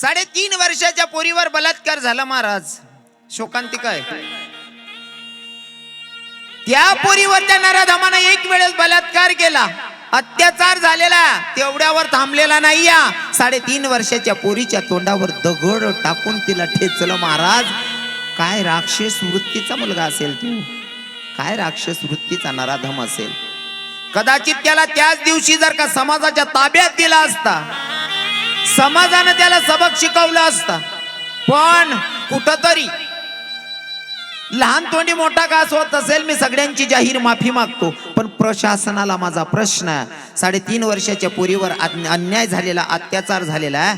साडेतीन वर्षाच्या पोरीवर बलात्कार झाला महाराज. शोकांतिका आहे. त्या पोरीवर त्या नराधमानं एक वेळेस बलात्कार केला. अत्याचार झालेला. तेवढ्यावर थांबलेला नाही या साडेतीन वर्षाच्या पोरीच्या तोंडावर दगड टाकून तिला ठेचलं महाराज. काय राक्षस वृत्तीचा मुलगा असेल तू? काय राक्षस वृत्तीचा नराधम असेल? कदाचित त्याला त्याच दिवशी जर का समाजाच्या ताब्यात दिला असता समाजानं त्याला सबक शिकवला असता. पण कुठतरी लहान तोंडी मोठा घास होत असेल मी सगळ्यांची जाहीर माफी मागतो. पण प्रशासनाला माझा प्रश्न आहे साडेतीन वर्षाच्या पोरीवर अन्याय झालेला अत्याचार झालेला आहे.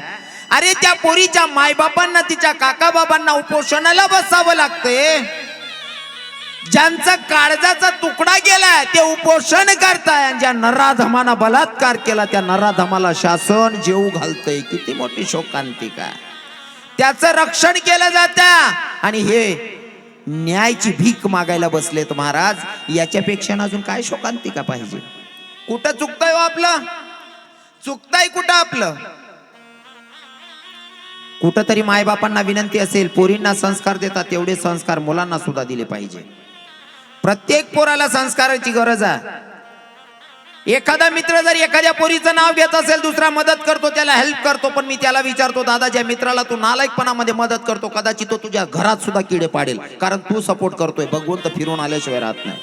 अरे त्या पोरीच्या मायबापांना तिच्या काका बाबांना उपोषणाला बसावं लागतंय. ज्यांचा काळजाचा तुकडा गेलाय ते उपोषण करताय. आणि ज्या नराधमाना बलात्कार केला त्या नराधमाला शासन जेऊ घालतय. किती मोठी शोकांतिका त्याचं रक्षण केलं जात आणि हे न्यायची भीक मागायला बसलेत महाराज. याच्यापेक्षा अजून काय शोकांतिका पाहिजे? कुठं चुकतंय हो आपलं? चुकतंय कुठं आपलं? कुठंतरी मायबापांना विनंती असेल पोरींना संस्कार देतात तेवढे संस्कार मुलांना सुद्धा दिले पाहिजे. प्रत्येक पोराला संस्काराची गरज आहे. एखादा मित्र जर एखाद्या पोरीचं नाव घेत असेल दुसरा मदत करतो त्याला हेल्प करतो पण मी त्याला विचारतो दादा ज्या मित्राला तू नालायकपणामध्ये मदत करतो कदाचित तो तुझ्या घरात सुद्धा किडे पाडेल कारण तू सपोर्ट करतोय भगवंत फिरून आल्याशिवाय राहत नाही.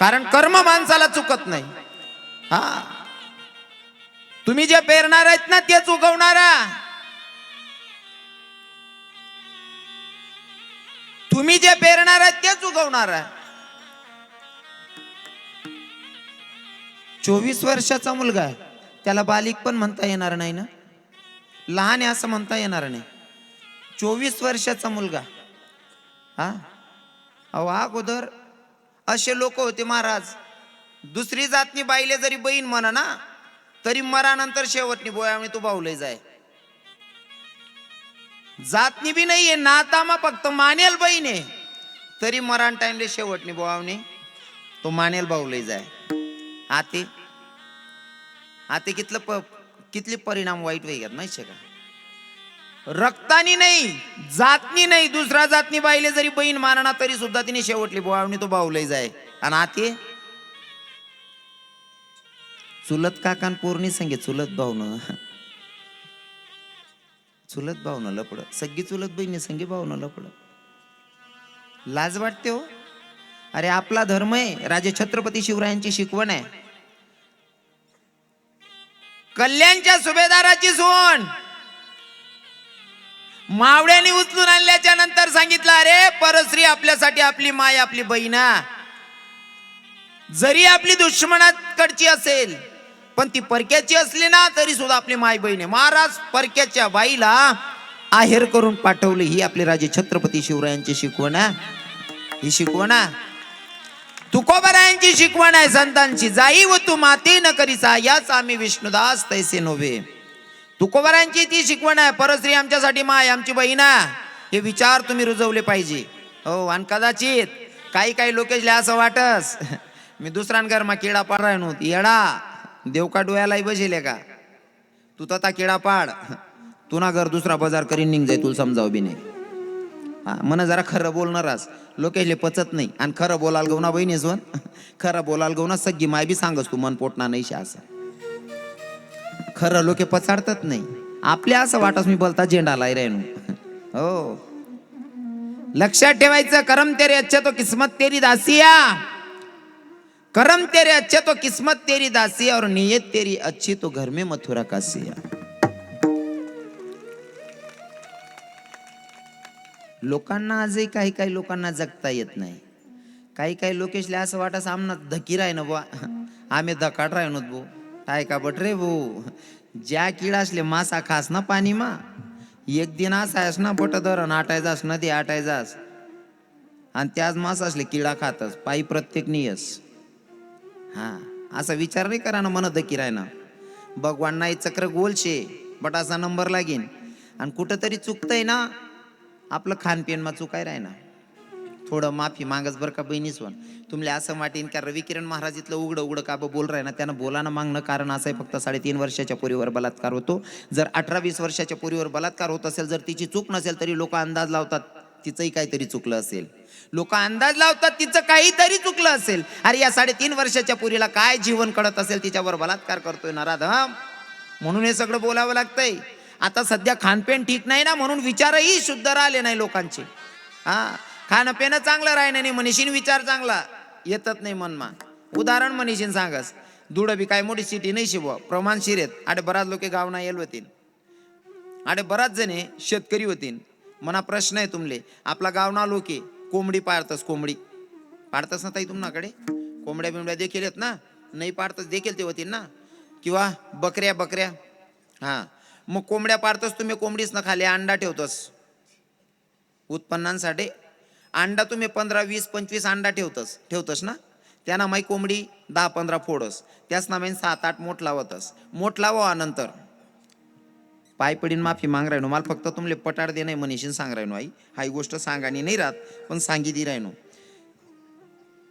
कारण कर्म माणसाला चुकत नाही. हा. तुम्ही जे पेरणार आहेत ना तेच उगवणारा. तुम्ही जे पेरणार आहात तेच उगवणार आहे. चोवीस वर्षाचा मुलगा आहे. त्याला बालिक पण म्हणता येणार नाही ना? लहान आहे असं म्हणता येणार नाही. चोवीस वर्षाचा मुलगा. हा? अहो अगोदर असे लोक होते महाराज. दुसरी जातनी बाईले जरी बहीण म्हणा ना तरी मरानंतर शेवटनी बोया तू बाहुले जाय. जातनी बी नाहीये नातामा फक्त मानेल बहीण आहे. तरी मरण टाइमले शेवटनी बोवावणी तो मानेल बाऊले जाय. आते आते कितलं प कितले परिणाम वाईट वेगळ्यात माहिती का? रक्तानी नाही जातनी नाही दुसरा जातनी बाईले जरी बहीण मानना तरी सुद्धा तिने शेवटली बोवावणी तो बाहुले जाय. आणि आते चुलत काकान पूर्णी संगे चुलत भाऊन चुलत भावनाला लपड. सगळी चुलत बहिणी संगे भावनाला लपड. लाज वाटते हो. अरे आपला धर्म आहे. राजे छत्रपती शिवरायांची शिकवण आहे. कल्याणच्या सुभेदाराची सोन. मावड्याने उचलून आणल्याच्या नंतर सांगितलं अरे परश्री आपल्यासाठी आपली माय आपली बहिणा. जरी आपली दुश्मनाकडची असेल पण ती परक्याची असली ना तरी सुद्धा आपली माय बहीण आहे. महाराज परक्याच्या बाईला आहेर करून पाठवले. ही आपले राजे छत्रपती शिवरायांची शिकवण आहे. ही शिकवण आहे. तुकोबरायांची शिकवण आहे संतांची. जाई व तू माते न करीसा याच आम्ही विष्णुदास तैसे नव्हे. तुकोबरायांची ती शिकवण आहे. परश्री आमच्यासाठी माय आमची बहीण आहे. हे विचार तुम्ही रुजवले पाहिजे. हो आणि कदाचित काही काही लोकेशले असं वाटस. मी दुसऱ्यांकर मा किडा पाडाय नव्हती. येडा. देवका डोळ्यालाही बसेल का? तू तथा किडा पाड तू ना घर दुसरा बाजार करीन निघ जाय तुला समजाव बी नाही. हा मन जरा खरं बोलणारास लोकेशले पचत नाही. आणि खरं बोलाल गवना बहिणीस सोन खरं बोलाल गवना सगळी माय बी सांगस तू मन पोटणार नाही असं. खरं लोके पचाडतात नाही. आपल्या असं वाटस मी बोलता झेंडा लाई रेनू हो. लक्षात ठेवायचं करम तेरी अच्छा तो किस्मत तेरी दासिया. करम तेरे अच्छे तो किस्मत तेरी दासी और नीयत तेरी अच्छी तो घर में मथुरा का सिया लोकांना आजही काही काही लोकांना जगता येत नाही. काही काही लोकेशले असं वाटस आमना धकी राय ना बुवा. आम्ही धकाट राय नो भो काय का बट रे भो. ज्या किडासले मासा खास ना पाणी मा. एक दिन असा आहेस ना बट धरण आटायचास नदी आटायचास आणि त्याच मासा असले किडा खातस. पायी प्रत्येक नियस हा असा विचार नाही करा ना मन धकी राय ना भगवान नाही चक्र गोल शे बट असा नंबर लागेन. आणि कुठंतरी चुकतंय ना आपलं खानपिन मग चुकाय राय ना थोडं माफी मागच बरं का बहिणीच पण. तुमले असं वाटेन का रवी किरण महाराज इथलं उघडं उघडं का बोल राय ना त्यानं बोलानं मागणं कारण असं आहे फक्त साडेतीन वर्षाच्या पोरीवर बलात्कार होतो. जर अठरा वीस वर्षाच्या पोरीवर बलात्कार होत असेल जर तिची चूक नसेल तरी लोक अंदाज लावतात. तिचंही काहीतरी चुकलं असेल. लोक अंदाज लावतात तिचं काहीतरी चुकलं असेल. अरे या साडेतीन वर्षाच्या पुरीला काय जीवन कळत असेल तिच्यावर बलात्कार करतोय नराधम. म्हणून हे सगळं बोलावं लागतंय. आता सध्या खानपेन ठीक नाही ना म्हणून विचारही शुद्ध राहिले नाही लोकांचे. हा? खाणं चांगलं राहिलं नाही मनीषीन विचार चांगला. येतच नाही मनमा उदाहरण मनीषीन सांगस. दुड बी काय मोठी सिटी नाही शिव प्रमाण शिरेत आडे बराच लोक गाव नाही येल होतीन. आडे बराच जणे शेतकरी होतीन. मना प्रश्न आहे तुमले. आपला गाव ना लोके कोंबडी पाळतस कोंबडी. पाळतस ना ताई तुमनाकडे? कोंबड्या बिंबड्या देखील आहेत ना? नाही पाळतस देखील ते होतील ना? किंवा बकऱ्या बकऱ्या? हां. मग कोंबड्या पाळतस तुम्ही कोंबडीच ना खाली अंडा ठेवतस. उत्पन्नांसाठी. अंडा तुम्ही पंधरा वीस पंचवीस अंडा ठेवतस. ठेवतस ना? त्यांना माई कोंबडी दहा पंधरा फोडस. त्याच ना सात आठ मोठ लावतस. मोठ लावा नंतर. पाय पडीन माफी माग राहिनो. मला फक्त तुमले पटार दे नाही मनीषीन सांग राहिनो आई. हाई गोष्ट सांगानी नाही राहत पण सांगितली राहिनो.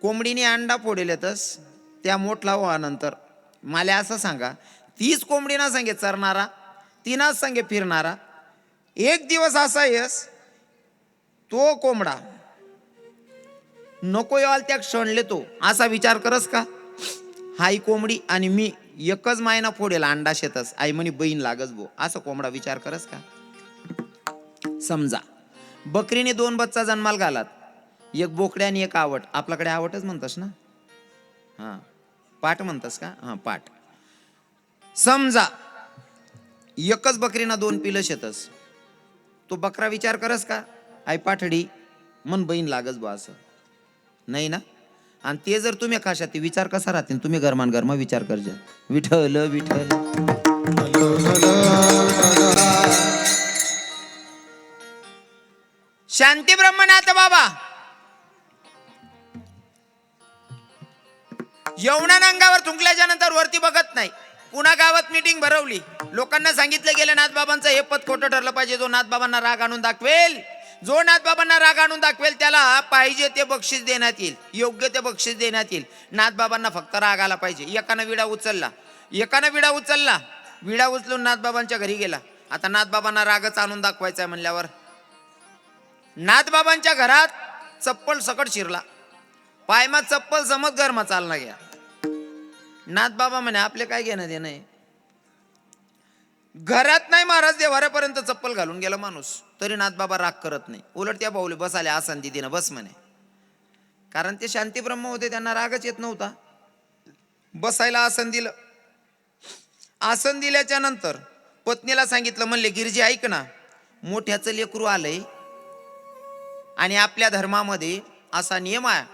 कोंबडीने अंडा फोडेलेतस त्या मोठ व्हानंतर मला असं सांगा तीच कोंबडी ना सांगे चरणारा तिनाच सांगे फिरणारा. एक दिवस असा येस तो कोंबडा नको याल त्या क्षणले तो असा विचार करस का? हाई कोंबडी आणि मी एकच मायना फोडेल अंडा शेतस. आई म्हणे बहीण लागस भो. असं कोंबडा विचार करस का? समजा बकरीने दोन बच्चा जन्माल घालात. एक बोकड्या आणि एक आवट. आपल्याकडे आवटच म्हणतस ना? हां. पाठ म्हणतस का? हां पाठ समजा एकच बकरीना दोन पिलं शेतस. तो बकरा विचार करस का? आई पाठडी मन बहीण लागस बो असं. नाही ना? आणि ते जर तुम्ही खाशा ते विचार कसा राहतील? तुम्ही गरमान गरमा विचार करजा. विठल विठल शांती ब्रह्मनाथ बाबा. यवना अंगावर थुंकल्याच्या नंतर वरती बघत नाही. पुन्हा गावात मीटिंग भरवली. लोकांना सांगितलं गेलं नाथबाबांचं हे पद खोटं ठरलं पाहिजे. जो नाथबाबांना राग आणून दाखवेल. जो नाथबाबांना राग आणून दाखवेल त्याला पाहिजे ते बक्षीस देण्यात येईल. योग्य ते बक्षीस देण्यात येईल. नाथबाबांना फक्त राग आला पाहिजे. एकानं विडा उचलला. एकानं विडा उचलला. विडा उचलून नाथबाबांच्या घरी गेला. आता नाथबाबांना रागच आणून दाखवायचा आहे म्हणल्यावर. नाथबाबांच्या घरात चप्पल सकट शिरला. पायमा चप्पल समज गरमा चालना घ्या नाथबाबा म्हणे आपले काय घेणं देणं आहे? घरात नाही महाराज देवाऱ्यापर्यंत चप्पल घालून गेला माणूस. तरी नाथबाबा राग करत नाही. उलट त्या बाऊले आल्या आसन दिदीनं बस म्हणे. कारण ते शांती ब्रह्म होते त्यांना रागच येत नव्हता. बसायला आसन दिलं. आसन दिल्याच्या नंतर पत्नीला सांगितलं म्हणले गिरजी ऐक ना. मोठ्याचं लेकरू आलंय आणि आपल्या धर्मामध्ये असा नियम आहे.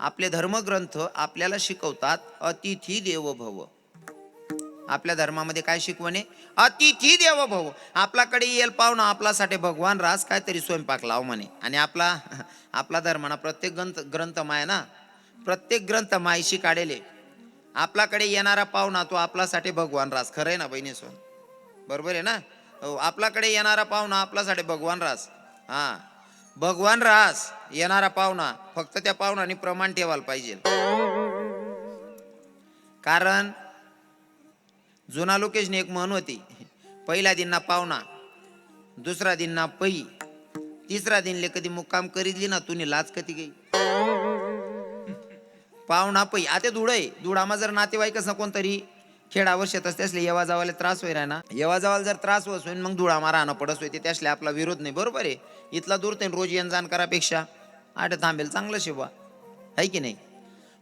आपले धर्मग्रंथ आपल्याला शिकवतात अतिथी देव भव आपल्या धर्मामध्ये काय शिकवणे? अतिथी देव भव. आपल्याकडे येईल पाहुणा आपल्यासाठी भगवान रास काहीतरी स्वयंपाक लाव म्हणे. आणि आपला आपला धर्म ना प्रत्येक ग्रंथ ग्रंथ माय ना प्रत्येक ग्रंथ मायशी काढेले. आपल्याकडे येणारा पाहुणा तो आपल्यासाठी भगवान रास खरं आहे ना बहिणी सोन? बरोबर आहे ना? हो आपल्याकडे येणारा पाहुणा आपल्यासाठी भगवान रास हा. भगवान रास येणारा पाहुणा फक्त त्या पाहुणाने प्रमाण ठेवायला पाहिजे. कारण जुना लोकेशने एक म्हण होती. पहिल्या दिनना पाहुणा दुसरा दिनना पै तिसरा दिनले कधी मुक्काम करीतली ना तुने लाच कधी गई पाहुणा पै आता धुळ आहे. धुळामा जर नातेवाईकच ना कोणतरी खेडावर शेत असते असले येवा जावाले त्रास होई ना येवा जावाला जर त्रास होत होईन मग धुळा मारा पडस होते त्यासले आपला विरोध नाही. बरोबर आहे. इथला दूर ते रोज येण जाण करापेक्षा आठ थांबेल चांगलं शिवा. आहे की नाही?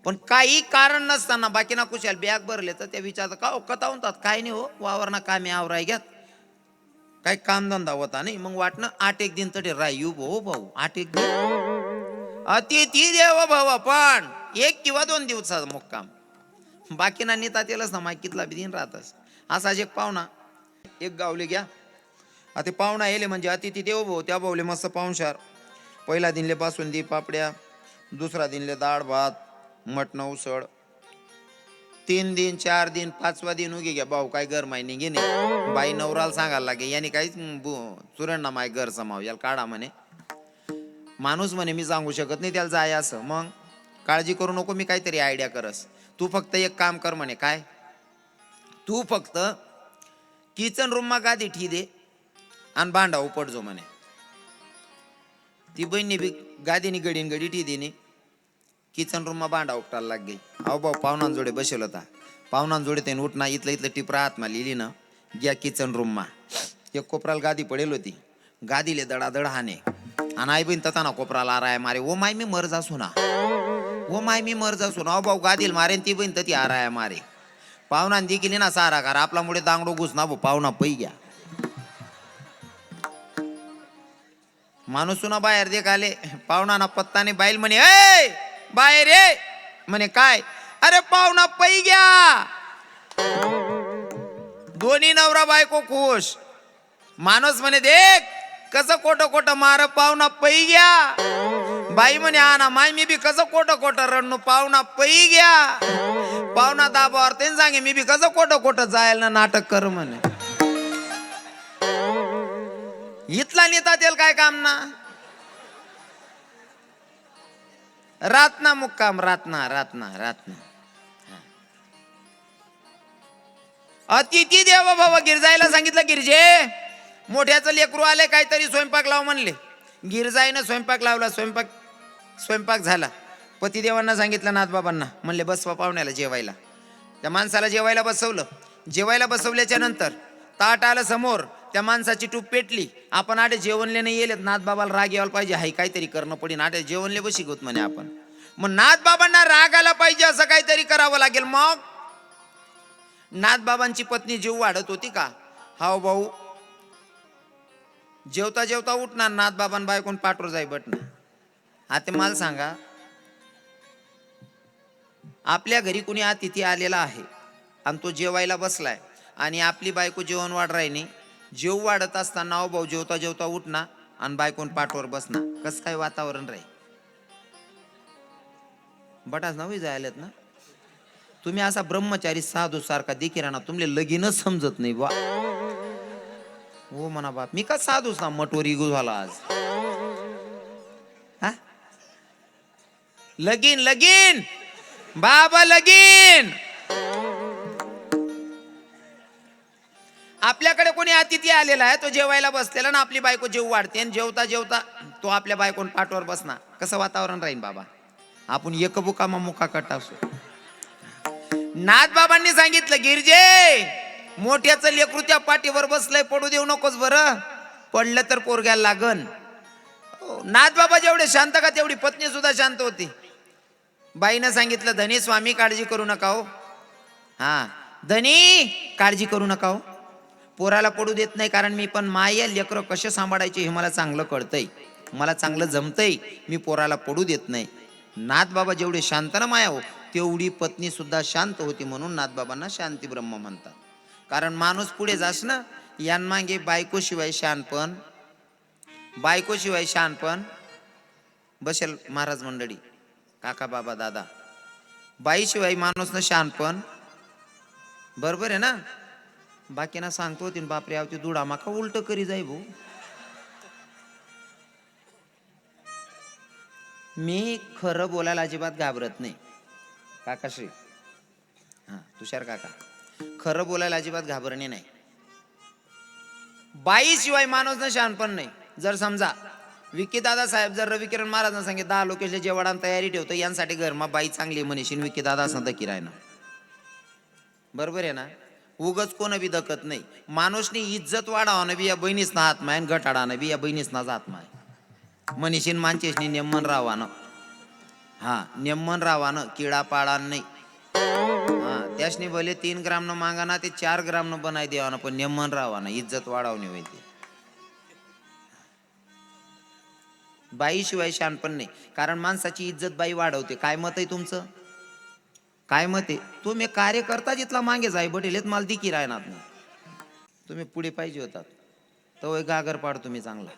पण काही कारण नसताना बाकी ना कुशाल बॅग भरले तर त्या विचारतात का हो, कथा म्हणतात काय नाही हो वावरना कामे आवराय घ्यात काही कामधंदा होता नाही? मग वाटणं आठ एक दिन तरी रायू भाऊ भाऊ आठ एक दिन. अतिथी देव भाऊ पण एक किंवा दोन दिवसाचा मुक्काम. बाकी ना नेता तेलच ना मायकीतला बी दिन राहतस. असाच एक पाहुणा. एक गावले घ्या. आता पाहुणा येले म्हणजे अतिथी देव भाऊ त्या भाऊले मस्त पाहुणशार पहिला दिनले बासुंदी पापड्या. दुसरा दिनले डाळ भात. मटण उसळ. तीन दिन चार दिन पाचवा दिन उगे घ्या. भाऊ काय घर माहिती घेणे? नाही बाई नवराला सांगायला लागे याने काहीच चुरण माय घर समाव याला काढा म्हणे. माणूस म्हणे मी सांगू शकत नाही त्याला जाय असं. मग काळजी करू नको मी काहीतरी आयडिया करस. तू फक्त एक काम कर म्हणे काय? तू फक्त किचन रूममा गादी ठी दे आणि भांडा उपटजो म्हणे. ती बहिणी बी गादीनी गडीन गडी ठी देणे. किचन रूममा भांडा उपटायला लाग गई अहो भाऊ पाहुणांजोडे बसेल होता. पाहुणांजोडे त्याने उठना इथलं इथलं टिपरा हातमा लिहिली ना घ्या किचन रूम मा. एक कोपराला गादी पडेल होती. गादीले दडादड हाने आणि आई बहीण तथा ना कोपराला आराय मारे ओ माय मी मर जासू ना. ओ माय मी मर जासू ना. भाऊ गादील मारेन ती बहीण तती आराय मारे. पाहुणान दी केली ना सारा कार आपला मुळे दांगडो घुस ना भाऊ पाहुणा पै घ्या. माणूस सुना बाहेर देख आले पाहुणा ना पत्ताने बाईल म्हणे ए बाहेर ये. म्हणे काय? अरे पाहुणा पै घ्या दोन्ही नवरा बायको खुश. माणूस म्हणे देख कसं खोटं खोटं मार पाहुणा पै घ्या बाई म्हणे हा ना माय मी बी कसं खोटं खोटं रडणू पाहुणा पै घ्या पाहुणा दाबावर ते सांगे मी बी कसं खोटं खोटं जायला ना नाटक कर म्हणे. इथला नेता त्याला काय काम ना रातना मुक्काम रातना रातना रातना. अतिथी देव बाबा गिरजायला सांगितलं गिरजे मोठ्याचं लेकरू आले काहीतरी स्वयंपाक लाव म्हणले. गिरजाईनं स्वयंपाक लावला स्वयंपाक स्वयंपाक झाला. पतिदेवांना सांगितलं नाथबाबांना म्हणले बसवा पाहुण्याला जेवायला. त्या माणसाला जेवायला बसवलं. जेवायला बसवल्याच्या नंतर ताट आलं समोर त्या माणसाची टूप पेटली. आपण आडे जेवणले नाही येलेत. नाथबाबाला राग यायला पाहिजे. हाय काहीतरी करणं पडीन. आडे जेवणले बशी घेत म्हणे आपण. मग नाथबाबांना राग आला पाहिजे असं काहीतरी करावं लागेल. मग? नाथबाबांची पत्नी जीव वाढत होती का? हाव भाऊ. जेवता जेवता उठणार. नाथबाबां बायकोन पाठवर जाई बटणार ते मला सांगा. आपल्या घरी कुणी अतिथी आलेला आहे आणि तो जेवायला बसलाय आणि आपली बायको जेवण वाढ राहिली. जेव वाढत असताना अहो भाऊ जेवता जेवता उठना आणि बायकोन पाठवर बसना कसं काय वातावरण राहील बटाच नवी जायलेत ना? तुम्ही असा ब्रह्मचारी साधू सारखा देखील राहणार तुमले लगीनच समजत नाही बा हो म्हणा बाप मी का साधूच ना मटवर इगू झाला आज? हा? लगीन लगीन! बाबा लगीन! आपल्याकडे कोणी अतिथी आलेला आहे तो जेवायला बसलेला ना आपली बायको जेव वाढते आणि जेवता जेवता तो आपल्या बायकोन पाठवर बसना कसं वातावरण राहील बाबा? आपण एक बुकामा मुका कट असू. नाथ बाबांनी सांगितलं गिरजे मोठ्याचं लेकरू पाठीवर बसलंय पडू देऊ नकोस बरं. पडलं तर पोरग्याला लागन. नाथबाबा नाथ बाबा जेवढे शांत का तेवढी पत्नी सुद्धा शांत होती. बाईनं सांगितलं धनी स्वामी काळजी करू नका हो. हा धनी काळजी करू नका हो. पोराला पडू देत नाही कारण मी पण माय लेकरं कसे सांभाळायचे हे मला चांगलं कळतंय. मला चांगलं जमतंय. मी पोराला पडू देत नाही. नाथबाबा जेवढे शांत ना माया हो तेवढी पत्नी सुद्धा शांत होती म्हणून नाथबाबांना शांती ब्रह्म म्हणतात. कारण माणूस पुढे जास ना यांमागे बायकोशिवाय शानपण बायकोशिवाय शानपण बसेल महाराज मंडळी काका बाबा दादा. बाईशिवाय माणूस ना शानपण बरोबर आहे ना? बाकीना सांगतो होती बापरे आवती दुडा माका उलट करी जाई भाऊ. मी खरं बोलायला अजिबात घाबरत नाही. काकाश्री. हा तुषार काका. खरं बोलायला अजिबात घाबरणे नाही. बाईशिवाय माणूस ना शहाणपण नाही. जर समजा विकी दादा साहेब जर रविकिरण महाराजांना सांगितलं दहा लोकेशला जेवणाला तयारी ठेवतो यांसाठी घर मग बाई चांगली आहे म्हणशील विकी दादा असं तर किरायना. बरोबर आहे ना? उगच कोण बी दखत नाही. माणूसनी इज्जत वाढावं बी या बहिणीसना ना आत्मा आहे घटाडानं बी या बहिणीस नाच आहे मनीषीन मानचेसनी नेमन रावानं. हा नेमन रावानं किडा पाळा नाही. हा त्यासनी भले तीन ग्राम न मागाना ते चार ग्राम न बनाय देवाना पण नेमन रावानं इज्जत वाढवणे होती बाईशिवाय शानपण नाही. कारण माणसाची इज्जत बाई वाढवते. काय मत आहे तुमचं? काय मत? आहे तुम्ही कार्य करता जिथला मागे जाय बटेलेत मला दिकी राहणार नाही. तुम्ही पुढे पाहिजे होतात. तो गागर पाड तुम्ही चांगला.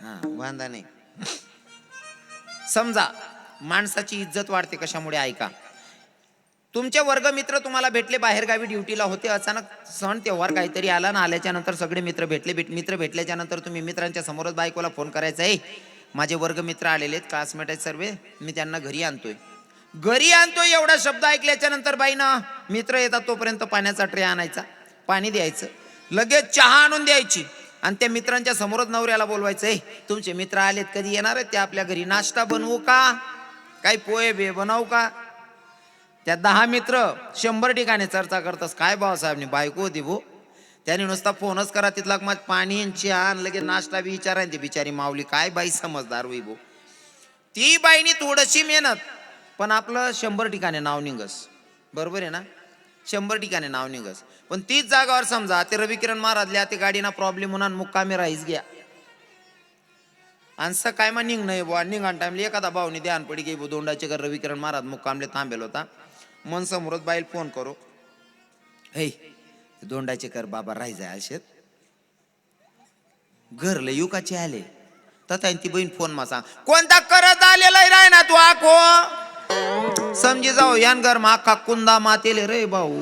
हा वांदा नाही. समजा माणसाची इज्जत वाढते कशामुळे ऐका. तुमचे वर्गमित्र तुम्हाला भेटले बाहेरगावी ड्युटीला होते अचानक सण तेव्हार काहीतरी आला ना आल्याच्यानंतर सगळे मित्र भेटले भेट मित्र भेटल्याच्या नंतर तुम्ही मित्रांच्या समोरच बायकोला फोन करायचा आहे माझे वर्गमित्र आलेले आहेत क्लासमेट आहेत सर्व मी त्यांना घरी आणतोय. घरी आणतोय एवढा शब्द ऐकल्याच्या नंतर बाईनं मित्र येतात तोपर्यंत पाण्याचा ट्रे आणायचा पाणी द्यायचं लगेच चहा आणून द्यायची. आणि त्या मित्रांच्या समोरच नवऱ्याला बोलवायचं आहे तुमचे मित्र आलेत कधी येणार आहेत? ते आपल्या घरी नाश्ता बनवू का? काही पोहे बे बनवू का? त्या दहा मित्र शंभर ठिकाणी चर्चा करतस काय भाऊसाहेबनी बायको होती भो. त्याने नुसता फोनच करा तिथला मग पाणी आणि चहा लगेच नाश्ता बी विचारा ती बिचारी माऊली काय बाई समजदार होई भाऊ ती बाईनी थोडीशी मेहनत पण आपलं शंभर ठिकाणी नाव निघस. बरोबर आहे ना? शंभर ठिकाणी नाव निघस. पण तीच जागावर समजा ते रविकिरण महाराजल्या ते गाडीना प्रॉब्लेम होणार मुक्कामी राहीस घ्या. आणि काय मग निघ नाही बुवा निघाण टाइमले एखादा भाऊनी ध्यान पडी गे दोंडाचे घर रविकिरण महाराज मुक्कामले थांबेल होता. मन समोरच बाईल फोन करो. हे दोंडाचे कर बाबा राही जाय घरले युकाचे आले. तथा ती बहीण फोन मा सांग कोणता करत आलेला राय ना तू आखो? समजी जाऊ यान घर मा कुंदा मातेले रे भाऊ.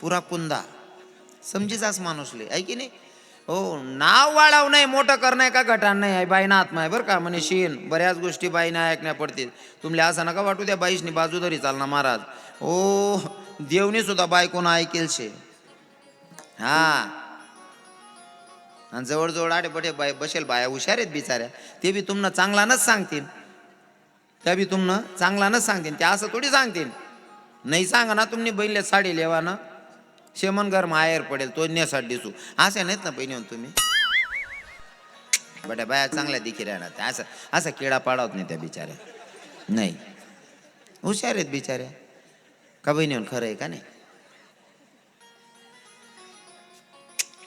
पुरा कुंदा. समजी जास माणूसले आहे की नाही? हो नाव वाढाव नाही मोठं करणं का घटाण नाही आहे बाईना आत्मा आहे बरं का म्हणे शीन. बऱ्याच गोष्टी बाईना ऐकण्या पडतील. तुमले असं नका वाटू द्या बाईशनी बाजू तरी चालना महाराज. ओ देवनी सुद्धा बायकोनं ऐकेल शे हा आणि जवळजवळ आडे बाय बसेल बाया हुशार आहेत बिचाऱ्या ते बी तुम्हाला चांगलानच सांगतील त्या बी तुम्हाला चांगलानच सांगतील ते असं थोडी सांगतील नाही सांगा ना तुम्ही बैल साडी लेवा ना शेमन घर माहेर पडेल तो नेसाड दिसू असे नाहीत ना बहिणी तुम्ही बट्या बाया चांगल्या दिखी राहणार त्या असं असं किडा पाडावत नाही त्या बिचाऱ्या नाही हुशार आहेत बिचाऱ्या का बहिणी खरं आहे का नाही?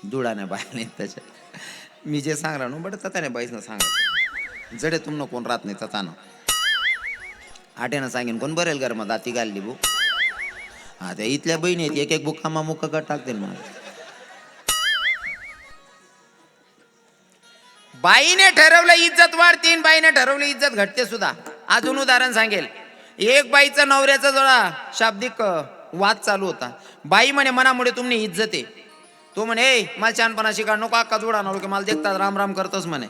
दुडाने बाय नाही त्याच्या. मी जे सांगणार ना बट तताने बाईसनं सांगा जडे तुमनं कोण राहत नाही ततानं आट्यानं सांगेन कोण बरेल घर मग दाती घालली बू. हा त्या इथल्या बहिणी आहेत एक एक बुक्कामा मुख कट टाकते मग बाईने ठरवलं इज्जत वाढतीन बाईने ठरवलं इज्जत घटते सुद्धा. अजून उदाहरण सांगेल. एक बाईचा नवऱ्याचा जरा शाब्दिक वाद चालू होता. बाई म्हणे मनामुळे तुमने इज्जत आहे. तो म्हणे ए मला छानपणा शिका नको अक्का जोडा नको की मला देखतात राम राम करतोस म्हणे.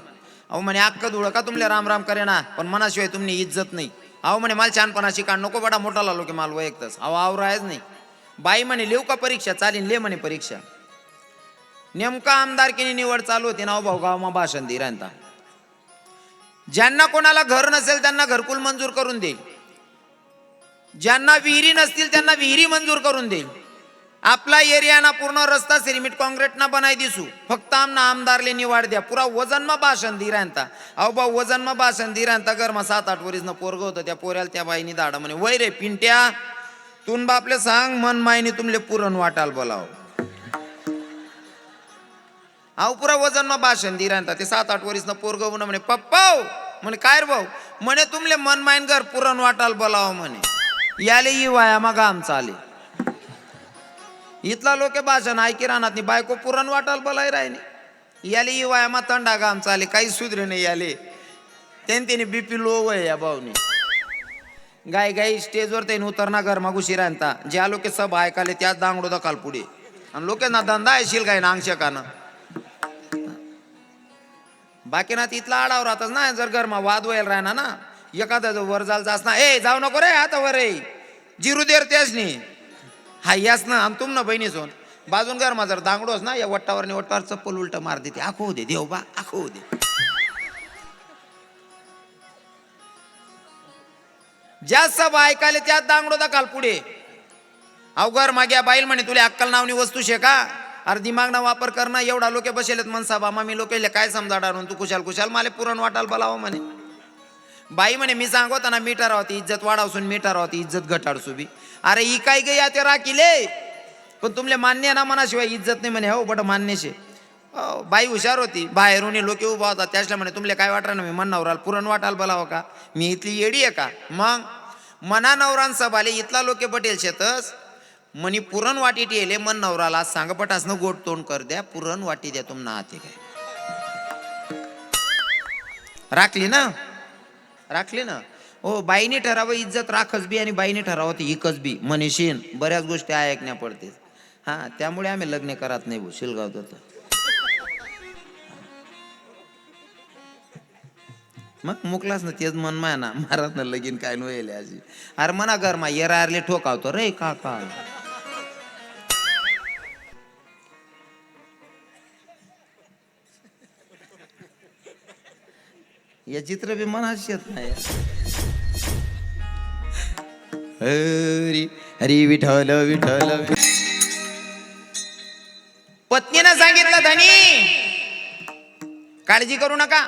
अहो म्हणे अक्का धुळ का तुमले राम राम करे ना? पण मनाशिवाय तुमने इज्जत नाही. अहो म्हणे मला छानपणा शिका नको बडा मोठा लालो की मला वैयक्तच. अहो आवरायच नाही. बाई म्हणे लिव का परीक्षा? चालीन ले म्हणे परीक्षा. नेमका आमदारकीने निवड चालू होती ना भाऊ गावमा भाषण दे ज्यांना कोणाला घर नसेल त्यांना घरकुल मंजूर करून देईल ज्यांना विहिरी नसतील त्यांना विहिरी मंजूर करून देईल. आपला एरियाना पूर्ण रस्ता सिरमिट काँक्रीटना बनाय दिसू. फक्त आमना आमदारले निवाड द्या. पुरा वजनमा भाषण दिरांता अहो भाऊ वजनमा भाषण दी गरमा घरमा सात आठ वरीसनं पोरग होतं. त्या पोऱ्याला त्या बाईनी दाड म्हणे वय रे पिंट्या तुन बापले सांग मन मायनी तुमले पुरण वाटाल बोलाव. अहो पुरा वजनमा भाषण दिरांता ते सात आठ वरीसनं पोरग म्हणे पप्पाव म्हणे काय रे भाऊ? म्हणे तुमले मन माईन घर पुरण वाटाल बोलाव म्हणे. याले ही वाया मग आले. इथला लोक भाषण ऐकी राहणार नाही बायको पुरण वाटाल बोलाय राहिने याले ही वाया मा तंडा गाम चाले काही सुधरे नाही याले. त्यांनी त्याने बीपी लो वय या भाऊनी. गाय गाई स्टेजवर त्याने उतरना घरमा घुशी राहता ज्या लोक सब ऐकाले त्याच दांगडो दकाल पुढे. आणि लोकांना धंदा येशील काय ना अंशकानं बाकी ना तिथला आडावर राहतच ना जर घरमा वाद व्हायला राहणार ना. एखादा जो वर जालचा असना ए जाऊ नको रे आता वर रे जिरू देर त्याच नाही हा यास ना आम तुम ना बहिणी सोन बाजून घर माझा दांगडोस ना या वट्टावर नि वट्टावर चप्पल उलट मार देते. आखो दे देव बा आखो दे. ज्या सब ऐकायले त्यात दांगडो दाखल पुढे. अवघर माग्या बाईल म्हणे तुला अक्कल नावनी वस्तू शे का? अरे दिमागना वापर करणं एवढा लोके बसेलेत मनसा मामी लोकेले काय समजा तू कुशाल कुशाल मला पुरण वाटाल बलाव म्हणे. बाई म्हणे मी सांगतो ना मीटर होती इज्जत वाढावसून मीटर होती इज्जत घटाडसू बी. अरे ही काय गे ते राखिले? पण तुमले मान्य ना मनाशिवाय इज्जत नाही म्हणे. हो बट मान्य शे. बाई हुशार होती. बाहेरून लोक उभा होता त्याच्या म्हणे तुमले काय वाटणार ना मी मन नवराल? पुरण वाटाल बलाव का? मी इथली येडी आहे का? मग? मना नवरान सभाले इथला लोके पटेल शेतस? म्हणे पुरण वाटीत येले मन नवराला. सांग पटासनं गोट तोंड कर द्या. पुरण वाटी द्या तुमना हाती काय. राखली ना? राखली ना? हो बाईने ठरावं इज्जत राखच बी आणि बाईने ठरावं ती इकच बी. मनीषीन बऱ्याच गोष्टी ऐकण्या पडते हा त्यामुळे आम्ही लग्न करत नाही भाऊ शिलगाव तर. मग मुकलाच ना तेच मन माय ना महाराज ना लगीन काय नव्हेल अरे म्हणा कर मा येरा आरले ठोकावतो. रे काका. या चित्र बी मनाशी येत नाही. हरी हरी विठ्ठल विठ्ठल. पत्नीनं सांगितलं धनी काळजी करू नका.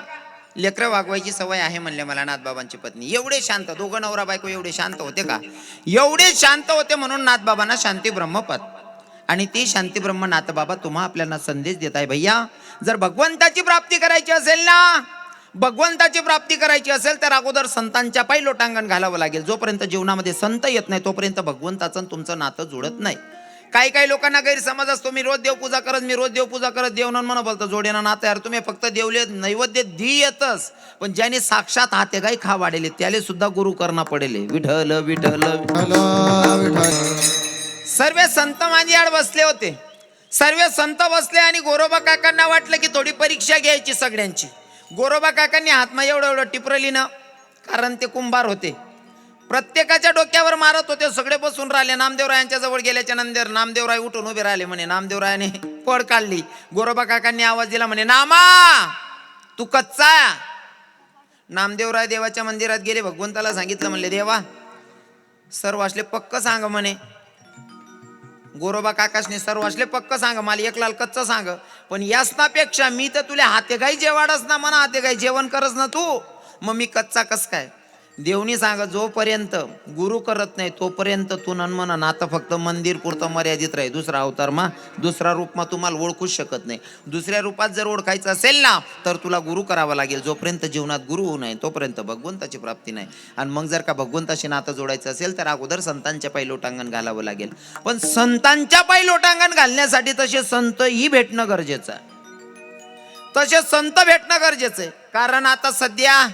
लेकरं वागवायची सवय आहे म्हणले मला नाथबाबांची पत्नी. एवढे शांत दोघं नवरा बायको एवढे शांत होते का? एवढे शांत होते म्हणून नाथबाबांना शांती ब्रह्मपद आणि ती शांती ब्रह्म नाथबाबा तुम्हा आपल्याला संदेश देत आहे भैया. जर भगवंताची प्राप्ती करायची असेल ना भगवंताची प्राप्ती करायची असेल तर अगोदर संतांच्या पायी लोटांगण घालावं लागेल. जोपर्यंत जीवनामध्ये संत येत नाही तोपर्यंत भगवंताचं तुमचं नातं जुळत नाही. काही काही लोकांना गैरसमज असतो मी रोज देवपूजा करत मी रोज देवपूजा करत देवनं म्हणा बोलतो जोडीनं नातं यार तुम्ही फक्त देवले नैवेद्य दी येतच पण ज्याने साक्षात हाते गाई खा वाढेले त्याले सुद्धा गुरु करणं पडेल. विठल विठल सर्व संत माझी आड बसले होते. सर्व संत बसले आणि गोरोबा काकांना वाटलं की थोडी परीक्षा घ्यायची सगळ्यांची. गोरोबा काकांनी हातमा एवढं एवढं टिपरलीनं कारण ते कुंभार होते. प्रत्येकाच्या डोक्यावर मारत होते सगळे बसून राहिले. नामदेवरायांच्या जवळ गेल्याच्यानंतर नामदेवराय उठून उभे राहिले म्हणे नामदेवरायाने पड काढली. गोरोबा काकांनी आवाज दिला म्हणे नामा तू कच्चा नामदेवराय देवाच्या मंदिरात गेले भगवंताला सांगितलं म्हणले देवा सर्व असले पक्क सांग म्हणे गोरोबा काकाशने सर्व असले पक्क सांग मला एक लाल कच्च सांग. पण यासनापेक्षा मी तर तुला हातेघाई जेवाडच ना म्हणा हातेघाई जेवण करच ना तू. मग मी कच्चा कस काय? देवनी सांग जोपर्यंत गुरु करत नाही तोपर्यंत तू नन्मन नातं फक्त मंदिर पुरतं मर्यादित राहील दुसरा अवतार मा दुसरा रूप मा तुम्हाला ओळखूच शकत नाही. दुसऱ्या रूपात जर ओळखायचं असेल ना तर तुला गुरु करावा लागेल. जोपर्यंत जीवनात गुरु होऊ नये तोपर्यंत भगवंताची प्राप्ती नाही. आणि मग जर का भगवंताशी नातं जोडायचं असेल तर अगोदर संतांच्या पायी लोटांगण घालावं लागेल. पण संतांच्या पायी लोटांगण घालण्यासाठी तसे संत ही भेटणं गरजेचं आहे. तसे संत भेटणं गरजेचं आहे. कारण आता सध्या